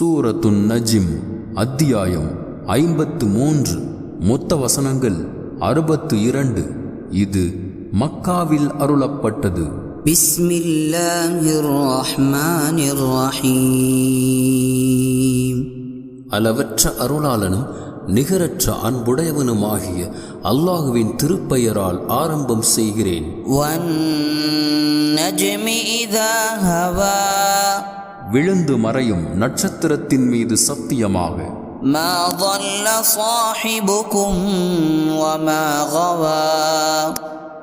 சூரத்துன் நஜிம் அத்தியாயம் ஐம்பத்து மூன்று மொத்த வசனங்கள் அறுபத்து இரண்டு. இது மக்காவில் அருளப்பட்டது. அளவற்ற அருளாளனும் நிகரற்ற அன்புடையவனுமாகிய அல்லாஹுவின் திருப்பெயரால் ஆரம்பம் செய்கிறேன். விழுந்து மறையும் நட்சத்திரத்தின் மீது சத்தியமாக.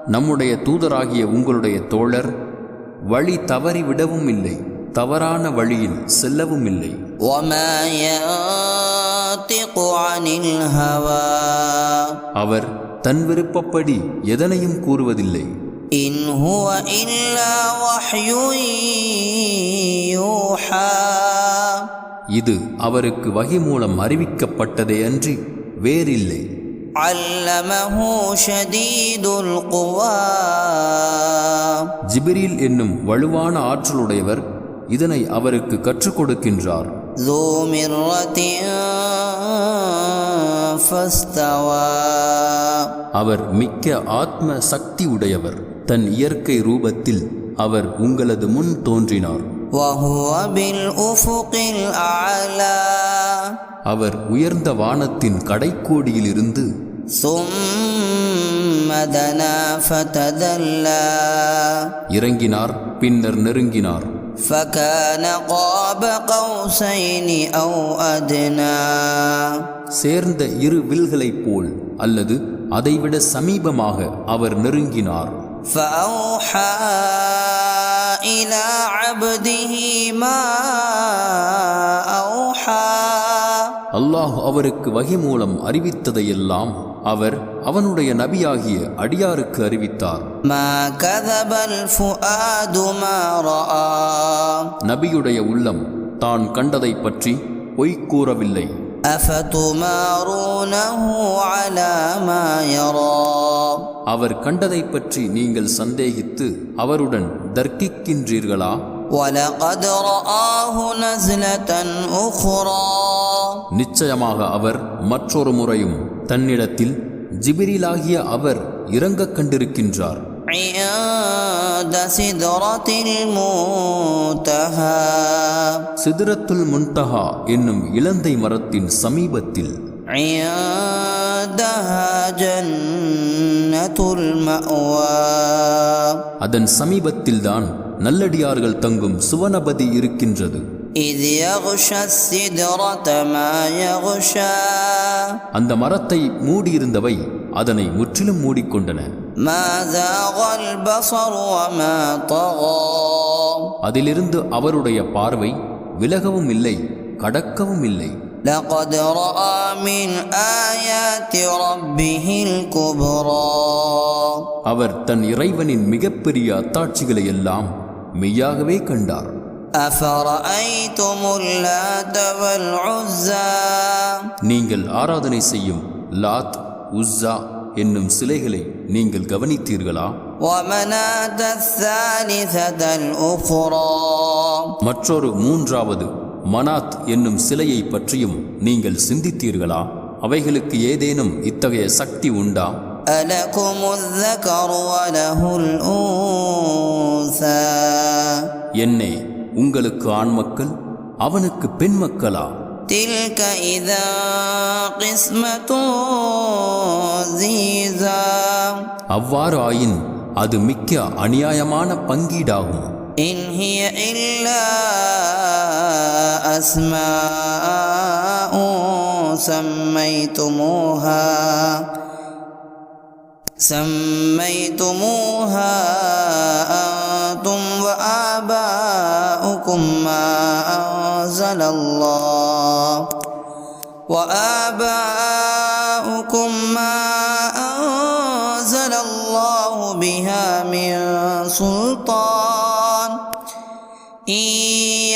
நம்முடைய தூதராகிய உங்களுடைய தோழர் வழி தவறி விடவும் இல்லை தவறான வழியில் செல்லவும் இல்லை. அவர் தன் விருப்பப்படி எதனையும் கூறுவதில்லை. إن هو إلا وحي يوحى இது அவருக்கு வகி மூலம் அறிவிக்கப்பட்டதே அன்றி வேறில்லை علمه شديد القوى ஜிபிரில் என்னும் வலுவான ஆற்றலுடையவர் இதனை அவருக்கு கற்றுக் கொடுக்கின்றார் ذو مرة فاستوى அவர் மிக்க ஆத்ம சக்தி உடையவர் தன் இயற்கை ரூபத்தில் அவர் உங்களது முன் தோன்றினார் وهو بالأفق الأعلى அவர் உயர்ந்த வானத்தின் கடைக்கோடியிலிருந்து ثم دنا فتدلى இறங்கினார் பின்னர் நெருங்கினார் فكان قاب قوسين أو أدنى சேர்ந்த இரு வில்களைப் போல் அல்லது அதைவிட சமீபமாக அவர் நெருங்கினார் فأوحى إلى عبده ما أوحى அல்லாஹ் அவருக்கு வகை மூலம் அறிவித்ததையெல்லாம் அவர் அவனுடைய நபியாகிய அடியாருக்கு அறிவித்தார் ما كذب الفؤاد ما رأى நபியுடைய உள்ளம் தான் கண்டதைப் பற்றி பொய் கூறவில்லை அவர் கண்டதை பற்றி நீங்கள் சந்தேகித்து அவருடன் தர்க்கிக்கின்றீர்களா? நிச்சயமாக அவர் மற்றொரு முறையும் தன்னிடத்தில் ஜிபிரிலாகிய அவர் இறங்க கண்டிருக்கின்றார். சிதரத்தில் மூத்தஹா சிதிரத்துல் முன்தஹா என்னும் இலந்தை மரத்தின் சமீபத்தில். அதன் சமீபத்தில்தான் நல்லடியார்கள் தங்கும் சுவனபதி இருக்கின்றது. அந்த மரத்தை மூடியிருந்தவை அதனை முற்றிலும் மூடிக்கொண்டன. அதிலிருந்து அவருடைய பார்வை விலகவும் இல்லை கடக்கவும் இல்லை لقد رأى من آيات ربه الكبرى அவர் தன் இறைவனின் மிகப்பெரிய அத்தாட்சிகளை எல்லாம் மெய்யாகவே கண்டார் أفرأيتم اللات والعزى நீங்கள் ஆராதனை செய்யும் லாத் உஸ்ஸா என்னும் சிலைகளை நீங்கள் கவனித்தீர்களா ومناة الثالثة الأخرى மற்றொரு மூன்றாவது மனாத் என்னும் சிலையை பற்றியும் நீங்கள் சிந்தித்தீர்களா அவைகளுக்கு ஏதேனும் இத்தகைய சக்தி உண்டா ألكم الذكر وله الأنثى என்னே உங்களுக்கு ஆண் மக்கள் அவனுக்கு பெண் மக்களா تلك إذا قسمة ضيزى அவ்வாறு ஆயின் அது மிக்க அநியாயமான பங்கீடாகும் إن هي إلا أسماء سميتموها سميتموها أنتم وآباؤكم ما أنزل الله. وآباؤكم ما أنزل الله بها من سلطان. إن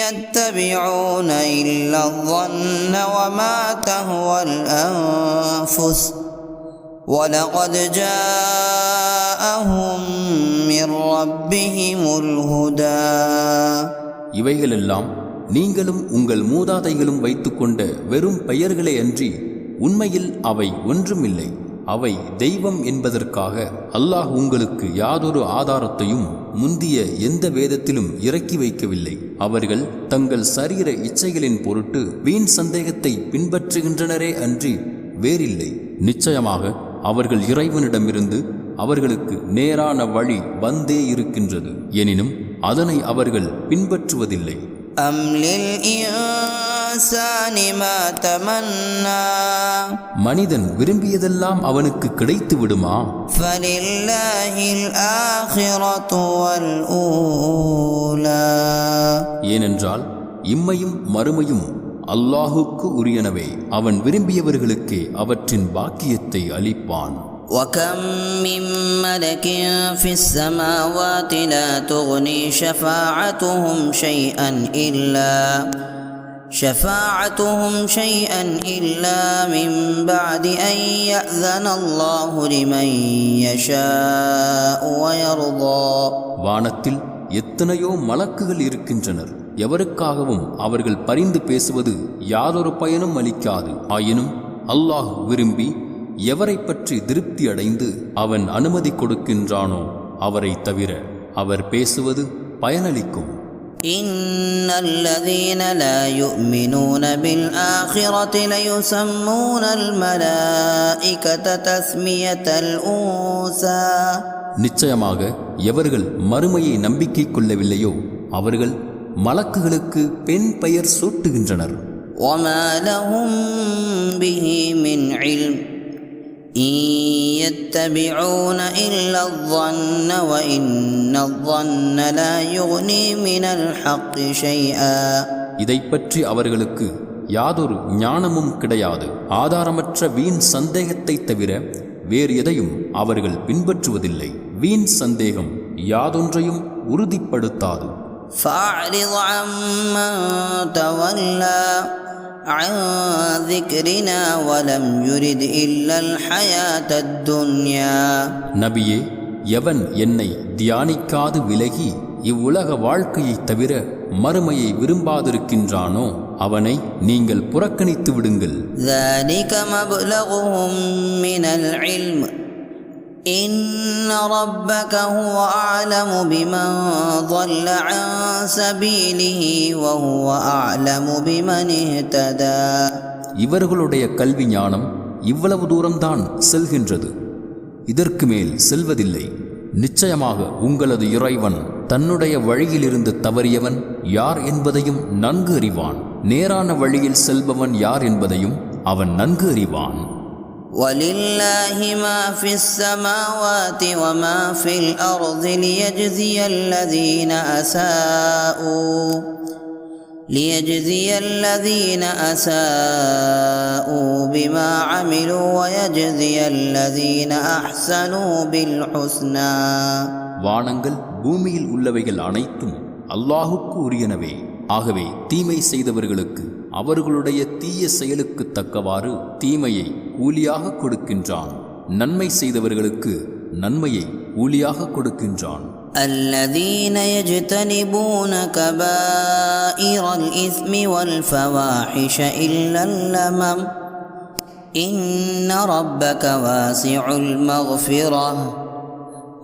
يتبعون إلا الظن وما تهوى الأنفس ولقد جاءهم من ربهم الهدى இவைகளெல்லாம் நீங்களும் உங்கள் மூதாதைகளும் வைத்துக்கொண்ட வெறும் பெயர்களே அன்றி உண்மையில் அவை ஒன்றுமில்லை அவை தெய்வம் என்பதற்காக அல்லாஹ் உங்களுக்கு யாதொரு ஆதாரத்தையும் முந்திய எந்த வேதத்திலும் இறக்கி வைக்கவில்லை. அவர்கள் தங்கள் சரீர இச்சைகளின் பொருட்டு வீண் சந்தேகத்தை பின்பற்றுகின்றனரே அன்றி வேறில்லை. நிச்சயமாக அவர்கள் இறைவனிடமிருந்து அவர்களுக்கு நேரான வழி வந்தே இருக்கின்றது. எனினும் அதனை அவர்கள் பின்பற்றுவதில்லை. أم للإنسان ما تمنى மனிதன் விரும்பியதெல்லாம் அவனுக்கு கிடைத்து விடுமா فلله الآخرة والأولى ஏனென்றால் இம்மையும் மறுமையும் அல்லாஹுக்கு உரியனவே அவன் விரும்பியவர்களுக்கே அவற்றின் பாக்கியத்தை அளிப்பான் وكم من ملك في السماوات لا تغني شفاعتهم شيئا إلا شفاعتهم شيئا إلا من بعد أن يأذن الله لمن يشاء ويرضى வானத்தில் எத்தனையோ மலக்குகள் இருக்கின்றனர் எவருக்காகவும் அவர்கள் பரிந்து பேசுவது யாதொரு பயனும் அளிக்காது ஆயினும் அல்லாஹ் விரும்பி எவரை பற்றி திருப்தி அடைந்து அவன் அனுமதி கொடுக்கின்றானோ அவரை தவிர அவர் பேசுவது பயனளிக்கும் إن الذين لا يؤمنون بالآخرة ليسمون الملائكة تسمية الأنثى நிச்சயமாக எவர்கள் மறுமையை நம்பிக்கை கொள்ளவில்லையோ அவர்கள் மலக்குகளுக்கு பெண் பெயர் சூட்டுகின்றனர் وما لهم به من علم إن يتبعون إلا الظن وإن الظن لا يغني من الحق شيئا இதை பற்றி அவர்களுக்கு யாதொரு ஞானமும் கிடையாது ஆதாரமற்ற வீண் சந்தேகத்தை தவிர வேறு எதையும் அவர்கள் பின்பற்றுவதில்லை வீண் சந்தேகம் யாதொன்றையும் உறுதிப்படுத்தாது فأعرض عمن تولى عن ذكرنا ولم يرد إلا الحياة الدنيا நபியே எவன் என்னை தியானிக்காது விலகி இவ்வுலக வாழ்க்கையைத் தவிர மறுமையை விரும்பாதிருக்கின்றானோ அவனை நீங்கள் புறக்கணித்து விடுங்கள் إن ربك هو أعلم بمن ضل عن سبيله وهو أعلم بمن اهتدى இவர்களுடைய கல்வி ஞானம் இவ்வளவு தூரம்தான் செல்கின்றது இதற்கு மேல் செல்வதில்லை நிச்சயமாக உங்களது இறைவன் தன்னுடைய வழியிலிருந்து தவறியவன் யார் என்பதையும் நன்கு அறிவான் நேரான வழியில் செல்பவன் யார் என்பதையும் அவன் நன்கு அறிவான் ولله ما في السماوات وما في الأرض ليجزي الذين أساءوا ليجزي الذين أساءوا بما عملوا ويجزي الذين أحسنوا بالحسنى வானங்கள் பூமியில் உள்ளவைகள் அனைத்தும் அல்லாஹுக்கு உரியனவே ஆகவே தீமை செய்தவர்களுக்கு அவர்களுடைய தீய செயலுக்கு தக்கவாறு தீமையை கூலியாக கொடுக்கின்றான் நன்மை செய்தவர்களுக்கு நன்மையை கூலியாக கொடுக்கின்றான் الذين يجتنبون كبائر الإثم والفواحش إلا اللمم إن ربك واسع المغفرة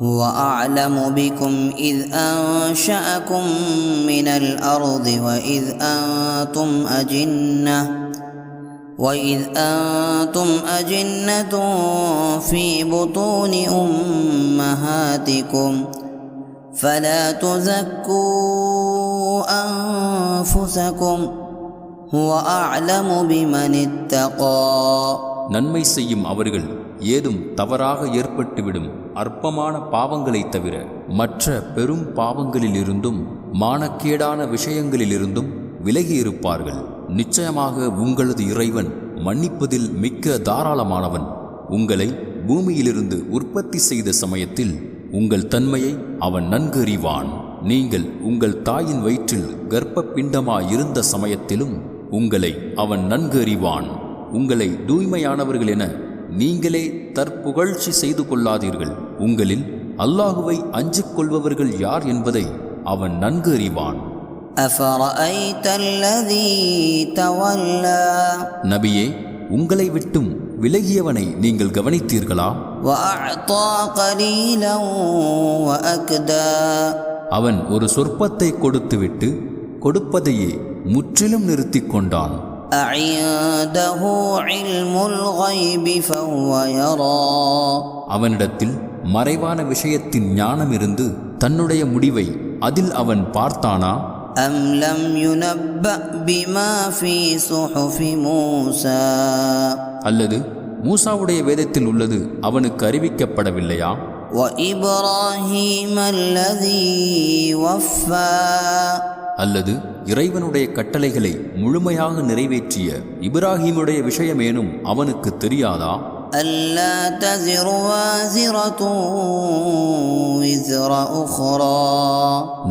هو أعلم بكم إذ أنشأكم من الأرض وإذ أنتم أجنة وإذ أنتم أجنة في بطون أمهاتكم فلا تزكوا أنفسكم هو أعلم بمن اتقى நன்மை செய்யும் அவர்கள் ஏதும் தவறாக ஏற்பட்டுவிடும் அற்பமான பாவங்களைத் தவிர மற்ற பெரும் பாவங்களிலிருந்தும் மானக்கேடான விஷயங்களிலிருந்தும் விலகியிருப்பார்கள். நிச்சயமாக உங்களது இறைவன் மன்னிப்பதில் மிக்க தாராளமானவன். உங்களை பூமியிலிருந்து உற்பத்தி செய்த சமயத்தில் உங்கள் தன்மையை அவன் நன்கு அறிவான் நீங்கள் உங்கள் தாயின் வயிற்றில் கர்ப்பப்பிண்டமாயிருந்த சமயத்திலும் உங்களை அவன் நன்கு அறிவான் உங்களை தூய்மையானவர்கள் என நீங்களே தற்புகழ்ச்சி செய்து கொள்ளாதீர்கள். உங்களில் அல்லாஹுவை அஞ்சு கொள்பவர்கள் யார் என்பதை அவன் நன்கு அறிவான். நபியே உங்களை விட்டும் விலகியவனை நீங்கள் கவனித்தீர்களா? அவன் ஒரு சொற்பத்தை கொடுத்துவிட்டு கொடுப்பதையே முற்றிலும் நிறுத்திக் கொண்டான். أعنده علم الغيب فهو يرى அவனிடத்தில் மறைவான விஷயத்தின் ஞானம் இருந்து தன்னுடைய முடிவை அதில் அவன் பார்த்தானா أم لم ينبأ بما في صحف موسى அல்லது மூசாவுடைய வேதத்தில் உள்ளது அவனுக்கு அறிவிக்கப்படவில்லையா وإبراهيم الذي وفى அல்லது இறைவனுடைய கட்டளைகளை முழுமையாக நிறைவேற்றிய இப்ராஹீமுடைய விஷயமேனும் அவனுக்கு தெரியாதா ألا تزر وازرة وزر أخرى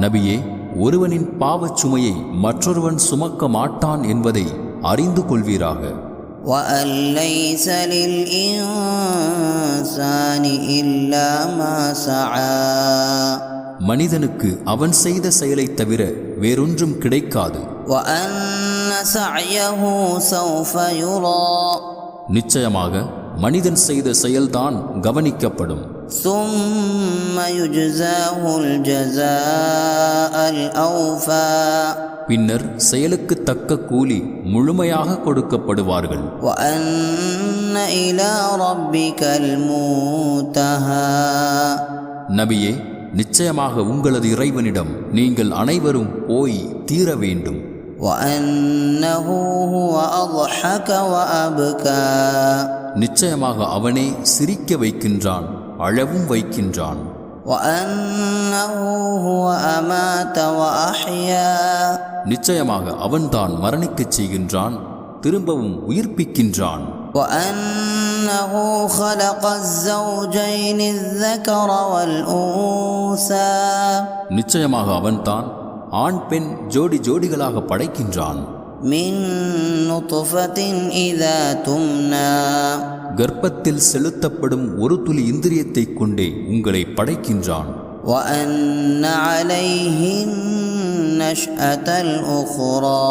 நபியே ஒருவனின் பாவச் சுமையை மற்றொருவன் சுமக்க மாட்டான் என்பதை அறிந்து கொள்வீராக وأن ليس للإنسان إلا ما سعى மனிதனுக்கு அவன் செய்த செயலை தவிர வேறொன்றும் கிடைக்காது. நிச்சயமாக மனிதன் செய்த செயல்தான் கவனிக்கப்படும். பின்னர் செயலுக்கு தக்க கூலி முழுமையாக கொடுக்கப்படுவார்கள். நபியே நிச்சயமாக உங்களது இறைவனிடம் நீங்கள் அனைவரும் போய் தீர வேண்டும். நிச்சயமாக அவனே சிரிக்க வைக்கின்றான் அழவும் வைக்கின்றான். நிச்சயமாக அவன்தான் மரணிக்கச் செய்கின்றான் திரும்பவும் உயிர்ப்பிக்கின்றான். وأنه خلق الزوجين الذكر والأنثى நிச்சயமாக அவன்தான் ஆண் பெண் ஜோடி ஜோடிகளாக படைக்கின்றான் من نطفة إذا تمنى கர்ப்பத்தில் செலுத்தப்படும் ஒரு துளி இந்திரியத்தைக் கொண்டே உங்களை படைக்கின்றான் وأن عليه النشأة الأخرى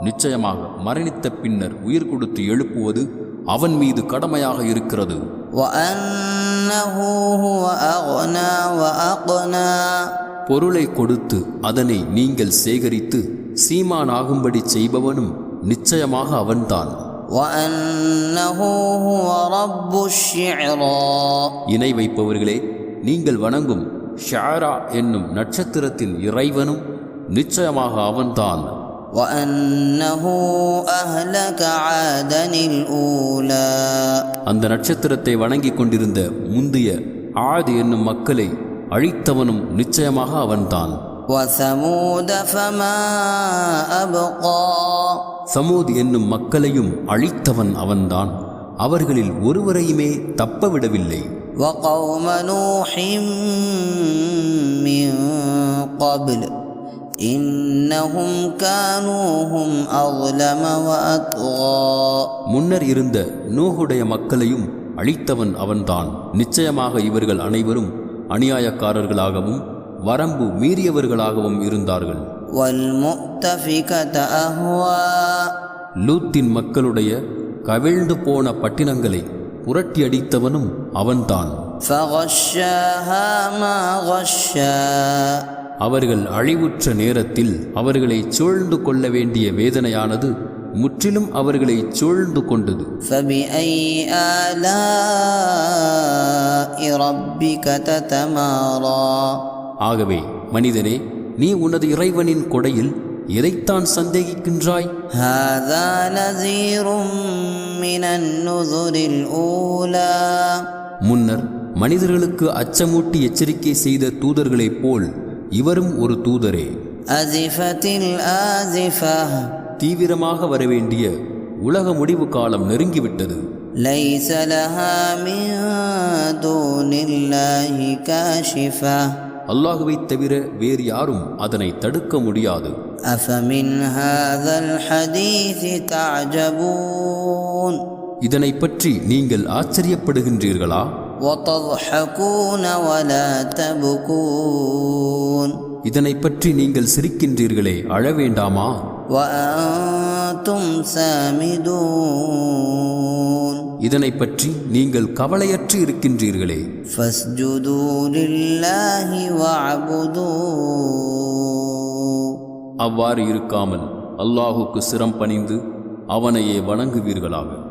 நிச்சயமாக மரணித்த பின்னர் உயிர் கொடுத்து எழுப்புவது அவன் மீது கடமையாக இருக்கிறது. பொருளை கொடுத்து அதனை நீங்கள் சேகரித்து சீமான் ஆகும்படி செய்பவனும் நிச்சயமாக அவன்தான். இணை வைப்பவர்களே நீங்கள் வணங்கும் ஷாரா என்னும் நட்சத்திரத்தின் இறைவனும் நிச்சயமாக அவன்தான். وأنه أهلك عادا الأولى அந்த நட்சத்திரத்தை வணங்கிக் கொண்டிருந்த முந்தைய ஆது என்னும் மக்களை அழித்தவனும் நிச்சயமாக அவன்தான் وثمود فما أبقى சமூத் என்னும் மக்களையும் அழித்தவன் அவன்தான் அவர்களில் ஒருவரையுமே தப்பவிடவில்லை وقوم نوح من قبل முன்னர் இருந்த நூகுடைய மக்களையும் அழித்தவன் அவன்தான். நிச்சயமாக இவர்கள் அனைவரும் அநியாயக்காரர்களாகவும் வரம்பு மீறியவர்களாகவும் இருந்தார்கள். லூத்தின் மக்களுடைய கவிழ்ந்து போன பட்டினங்களை புரட்டி அடித்தவனும் அவன்தான். அவர்கள் அழிவுற்ற நேரத்தில் அவர்களை சூழ்ந்து கொள்ள வேண்டிய வேதனையானது முற்றிலும் அவர்களை சூழ்ந்து கொண்டது. ஆகவே மனிதனே நீ உனது இறைவனின் கொடையில் எதைத்தான் சந்தேகிக்கின்றாய்? முன்னர் மனிதர்களுக்கு அச்சமூட்டி எச்சரிக்கை செய்த தூதர்களைப் போல் இவரும் ஒரு தூதரே. தீவிரமாக வரவேண்டிய உலக முடிவு காலம் நெருங்கிவிட்டது. அல்லாஹுவை தவிர வேறு யாரும் அதனை தடுக்க முடியாது. இதனை பற்றி நீங்கள் ஆச்சரியப்படுகின்றீர்களா? இதனை பற்றி நீங்கள் சிரிக்கின்றீர்களே அழ வேண்டாமா? இதனை பற்றி நீங்கள் கவலையற்று இருக்கின்றீர்களே. அவ்வாறு இருக்காமல் அல்லாஹுக்கு சிரம் பணிந்து அவனையே வணங்குவீர்களாக.